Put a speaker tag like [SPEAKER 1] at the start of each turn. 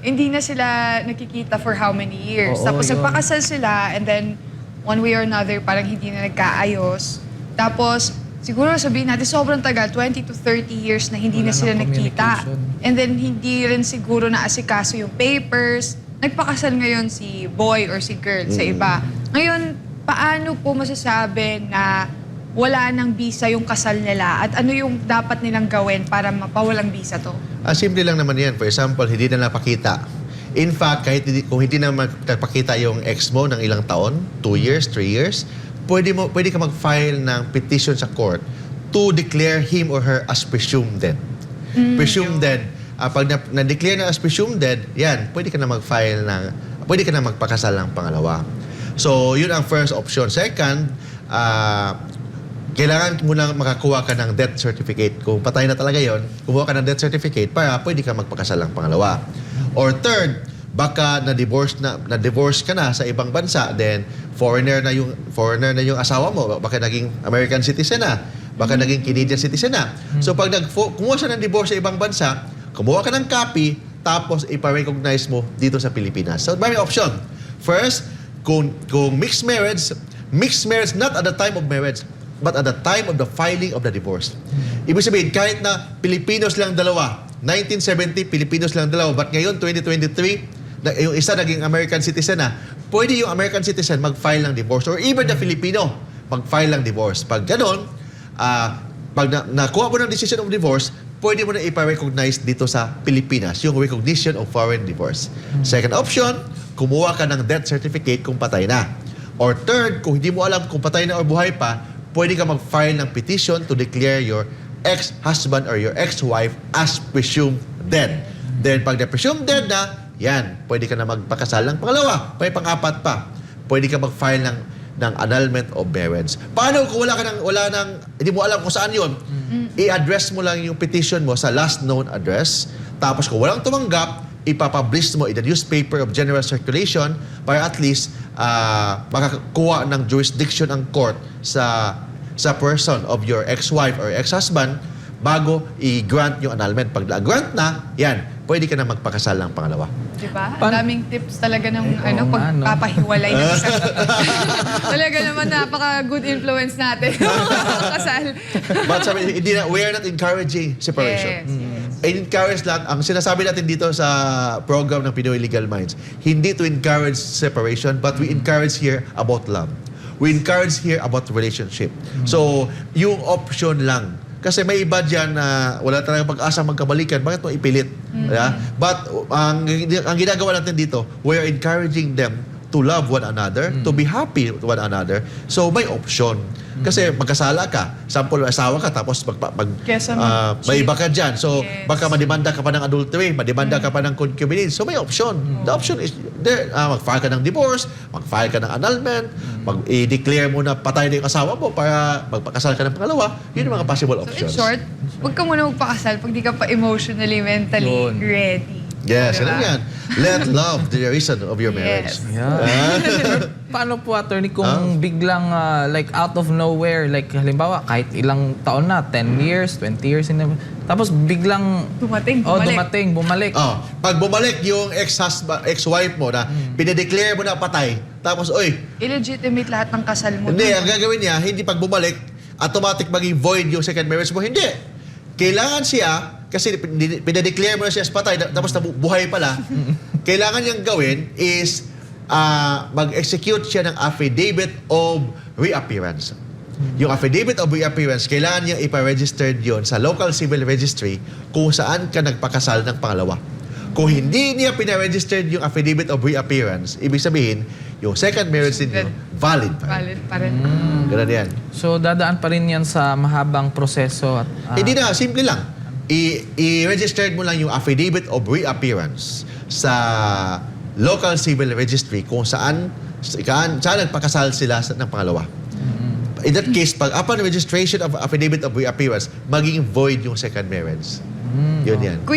[SPEAKER 1] hindi na sila nakikita for how many years.
[SPEAKER 2] Oo,
[SPEAKER 1] Tapos
[SPEAKER 2] yun.
[SPEAKER 1] nagpakasal sila and then one way or another parang hindi na nagkaayos. Tapos siguro sabihin natin sobrang tagal, 20 to 30 years na hindi
[SPEAKER 2] Wala
[SPEAKER 1] na sila
[SPEAKER 2] nang
[SPEAKER 1] nakita.
[SPEAKER 2] communication.
[SPEAKER 1] And then hindi rin siguro na asikaso yung papers. Nagpakasal ngayon si boy or si girl sa iba. Ngayon, paano po masasabi na wala ng visa yung kasal nila at ano yung dapat nilang gawin para mapawalang visa to?
[SPEAKER 3] Ah, simple lang naman yan. For example, hindi na napakita. In fact, kahit hindi, kung hindi na magpakita yung ex mo ng ilang taon, 2 years, 3 years, pwede, mo, pwede ka mag-file ng petition sa court to declare him or her as presumed dead. presumed dead. Ah, pag na- na-declare na as presumed dead, yan, pwede ka na mag-file ng, pwede ka na magpakasal ng pangalawa. So, yun ang first option. Second, ah, kailangan mo lang makakuha ka ng death certificate. Kung patay na talaga yon, kumuha ka ng death certificate para pwede ka magpakasal ng pangalawa. Or third, baka na-divorce na na-divorce ka na sa ibang bansa, then foreigner na yung foreigner na yung asawa mo, baka naging American citizen na, baka naging Canadian citizen na. So pag nag kumuha siya ng divorce sa ibang bansa, kumuha ka ng copy, tapos ipa-recognize mo dito sa Pilipinas. So may option. First, kung, kung mixed marriage, mixed marriage not at the time of marriage, but at the time of the filing of the divorce. Ibig sabihin, kahit na Pilipinos lang dalawa, 1970, Pilipinos lang dalawa, but ngayon, 2023, na, yung isa naging American citizen na, pwede yung American citizen mag-file ng divorce or even the Filipino mag-file ng divorce. Pag ganon, ah, pag na, nakuha mo ng decision of divorce, pwede mo na ipa-recognize dito sa Pilipinas, yung recognition of foreign divorce. Second option, kumuha ka ng death certificate kung patay na. Or third, kung hindi mo alam kung patay na or buhay pa, pwede ka mag-file ng petition to declare your ex-husband or your ex-wife as presumed dead. Then pag na-presumed dead na, yan, pwede ka na magpakasal ng pangalawa. May pang-apat pa. Pwede ka mag-file ng ng annulment of marriage. Paano kung wala ka ng, wala nang, hindi mo alam kung saan yon? I-address mo lang yung petition mo sa last known address. Tapos kung walang tumanggap, ipapublish mo in the newspaper of general circulation para at least ah, makakuha ng jurisdiction ang court sa sa person of your ex-wife or ex-husband bago i-grant yung annulment. Pag na-grant na, yan, pwede ka na magpakasal ng pangalawa.
[SPEAKER 1] Diba? Ang
[SPEAKER 2] Pan-
[SPEAKER 1] daming tips talaga ng
[SPEAKER 2] Eh,
[SPEAKER 1] ano,
[SPEAKER 2] oo nga, no?
[SPEAKER 1] pagpapahiwalay ng isa. talaga naman napaka-good influence natin. Kasal.
[SPEAKER 3] But sabi, hindi na, we are not encouraging separation.
[SPEAKER 1] Yes, yes.
[SPEAKER 3] encourage lang, ang sinasabi natin dito sa program ng Pinoy Legal Minds, hindi to encourage separation, but we encourage here about love. We encourage here about relationship. So, yung option lang. Kasi may iba dyan na wala talagang pag-asa magkabalikan, bakit mo ipilit? Yeah? But ang, ang ginagawa natin dito, we are encouraging them to love one another, to be happy with one another. So, may option. Kasi magkasala ka, sample asawa ka, tapos mag, mag,
[SPEAKER 1] Kesa
[SPEAKER 3] ah, may iba ka dyan. So,
[SPEAKER 1] Yes.
[SPEAKER 3] baka mademanda ka pa ng adultery, mademanda ka pa ng concubinage. So, may option. The option is there. Ah, mag-file ka ng divorce, mag-file ka ng annulment, mag-i-declare mo na patay na yung asawa mo para magpakasal ka ng pangalawa. Yun yung mga possible
[SPEAKER 1] So in
[SPEAKER 3] options.
[SPEAKER 1] short, huwag ka muna magpakasal pag di ka pa emotionally, mentally
[SPEAKER 2] Yun.
[SPEAKER 1] ready.
[SPEAKER 3] yes,
[SPEAKER 1] Diba?
[SPEAKER 3] yan. Let love be the reason of your
[SPEAKER 1] Yes.
[SPEAKER 3] marriage.
[SPEAKER 2] Yeah. Paano po, attorney, kung
[SPEAKER 3] Ah.
[SPEAKER 2] biglang ah, like out of nowhere, like halimbawa, kahit ilang taon na, 10 years, 20 years, in tapos biglang,
[SPEAKER 1] Dumating,
[SPEAKER 2] oh,
[SPEAKER 1] bumalik.
[SPEAKER 2] dumating, bumalik.
[SPEAKER 3] Oh, pag bumalik yung ex-husband, ex-wife mo na pinedeclare mo na patay, tapos, oy,
[SPEAKER 1] Illegitimate lahat ng kasal mo.
[SPEAKER 3] Hindi, ang gagawin niya, hindi pag bumalik, automatic maging void yung second marriage mo. Hindi. Kailangan siya, kasi pin- pinadeclare mo na siya as patay, na- tapos nabuhay pala, kailangan niyang gawin is ah, mag-execute siya ng affidavit of reappearance. Yung affidavit of reappearance, kailangan niya ipa-registered yon sa local civil registry kung saan ka nagpakasal ng pangalawa. Kung hindi niya pina-registered yung affidavit of reappearance, ibig sabihin, yung second marriage ninyo, valid pa rin.
[SPEAKER 1] Valid pa rin.
[SPEAKER 3] Ganun yan.
[SPEAKER 2] So, dadaan pa rin yan sa mahabang proseso. At, ah,
[SPEAKER 3] Hindi na, simple lang. I- I-registered mo lang yung affidavit of reappearance sa local civil registry kung saan saan, saan nagpakasal sila sa, ng pangalawa. In that case, pag upon registration of affidavit of reappearance, maging void yung second marriage. Yun yan.
[SPEAKER 1] Kuya,